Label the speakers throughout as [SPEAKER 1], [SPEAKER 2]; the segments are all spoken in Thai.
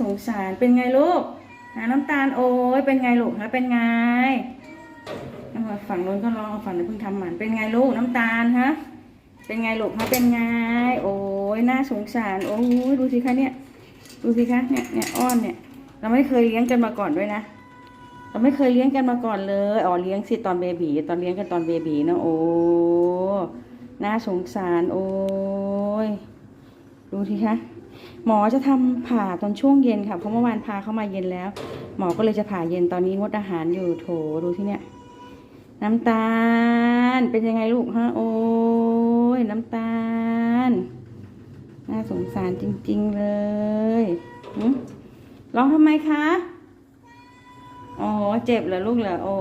[SPEAKER 1] สงสารเป็นไงลูกหาน้ำตาลโอ้ยเป็นไงลูกฮะเป็นไงฝั่งนู้นก็ลองฝั่งนู้เพิ่งทำหมันเป็นไงลูกน้ำตาลฮะเป็นไงลูกฮะเป็นไง โอ้ยน่าสงสารโอ้ยดูสิคะเนี่ย ดูสิคะเนี่ยเนี่ยอ้อนเนี่ย เราไม่เคยเลี้ยงกันมาก่อนด้วยนะเราไม่เคยเลี้ยงกันมาก่อนเลยอ๋อเลี้ยงสิตอนเบบีตอนเลี้ยงกันตอนเบบีนะโอ้น่าสงสารโอ้ยดูสิคะ หมอจะทำผ่าตอนช่วงเย็นค่ะ เพราะเมื่อวานพาเข้ามาเย็นแล้ว หมอก็เลยจะผ่าเย็นตอนนี้งดอาหารอยู่โถดูที่เนี่ยน้ำตาลเป็นยังไงลูกฮะโอ้ยน้ำตาล น่าสงสารจริง ๆ เลยร้องทำไมคะอ๋อเจ็บเหรอลูกเหรอโอ้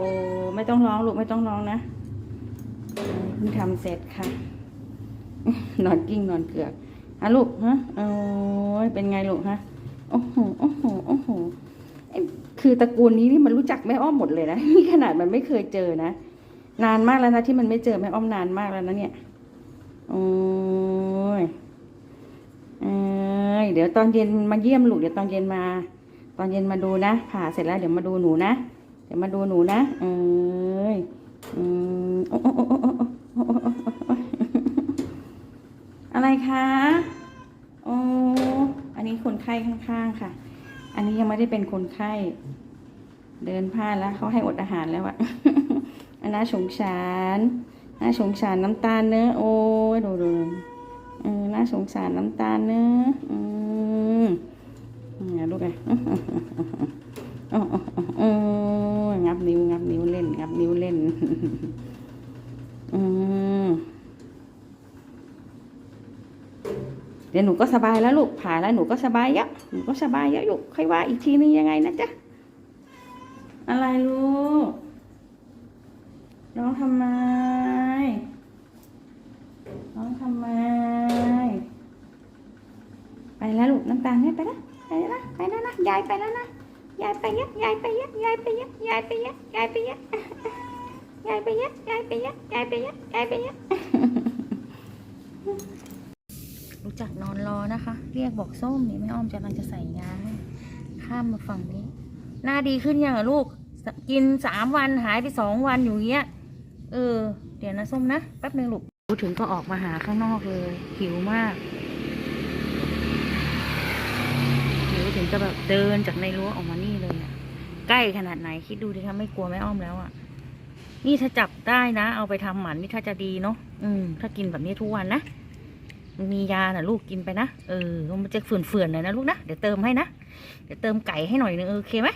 [SPEAKER 1] ไม่ต้องร้องลูกไม่ต้องร้องนะเพิ่งทำเสร็จค่ะ นอนกิ้งนอนเกือก ฮะลูกฮะโอ้ยเป็นไงลูกฮะโอ้โหโอ้โหโอ้โหไอ้คือตระกูลนี้นี่มันรู้จักแม่อ้อมหมดเลยนะนี่ขนาดมันไม่เคยเจอนะนานมากแล้วนะที่มันไม่เจอแม่อ้อมนานมากแล้วนะเนี่ยโอ้ยเอ้ยเดี๋ยวตอนเย็นมาเยี่ยมลูกเดี๋ยวตอนเย็นมา ตอนเย็นมาดูนะผ่าเสร็จแล้วเดี๋ยวมาดูหนูนะเดี๋ยวมาดูหนูนะเออ อะไรคะโอ้อันนี้คนไข้ข้างๆค่ะ อันนี้ยังไม่ได้เป็นคนไข้ เดินผ่านแล้วเขาให้อดอาหารแล้วอะอันน่าสงสารน่าสงสารน้ำตาลเนื้อโอ้ยดูดูดูเออน่าสงสารน้ำตาลเนอะอืมเนี่ยลูกอะโอ้โอ้โอ้โอ้งับนิ้วงับนิ้วเล่น งับนิ้วเล่น อืม เดี๋ยวหนูก็สบายแล้วลูกผ่าแล้วหนูก็สบายเยอะหนูก็สบายเยอะอยู่ค่อยว่าอีกทีนึงยังไงนะจ๊ะอะไรลูกร้องทำไมร้องทำไม ไปแล้วลูกน้ำตาลเนี่ยไปล้วไปแล้วนะไปแล้วนะยายไปแล้วนะยายไปเยอะยายไปเยอะยายไปเยอะยายไปเยอะยายไปเยอะยายไปยะยายไปเยอะยายไปยะยายไปเยอะ รู้จักนอนรอนะคะ เรียกบอกส้มนี่แม่อ้อมกำลังจะใส่ยาให้ข้ามมาฝั่งนี้ หน้าดีขึ้นยังอะลูก กินสามวันหายไปสองวันอยู่เงี้ย เออ เดี๋ยวนะส้มนะ แป๊บนึงลูกพูดถึงก็ออกมาหาข้างนอกเลยหิวมากหิวถึงจะแบบเดินจากในรั้วออกมานี่เลยอะใกล้ขนาดไหนคิดดูดิคะไม่กลัวแม่อ้อมแล้วอะนี่ถ้าจับได้นะ เอาไปทำหมันนี่ถ้าจะดีเนาะอืมถ้ากินแบบนี้ทุกวันนะ มียาน่ะลูกกินไปนะ เออมันจะเฟื่อนๆหน่อยนะลูกนะ เดี๋ยวเติมให้นะ เดี๋ยวเติมไก่ให้หน่อยนึงโอเคไหม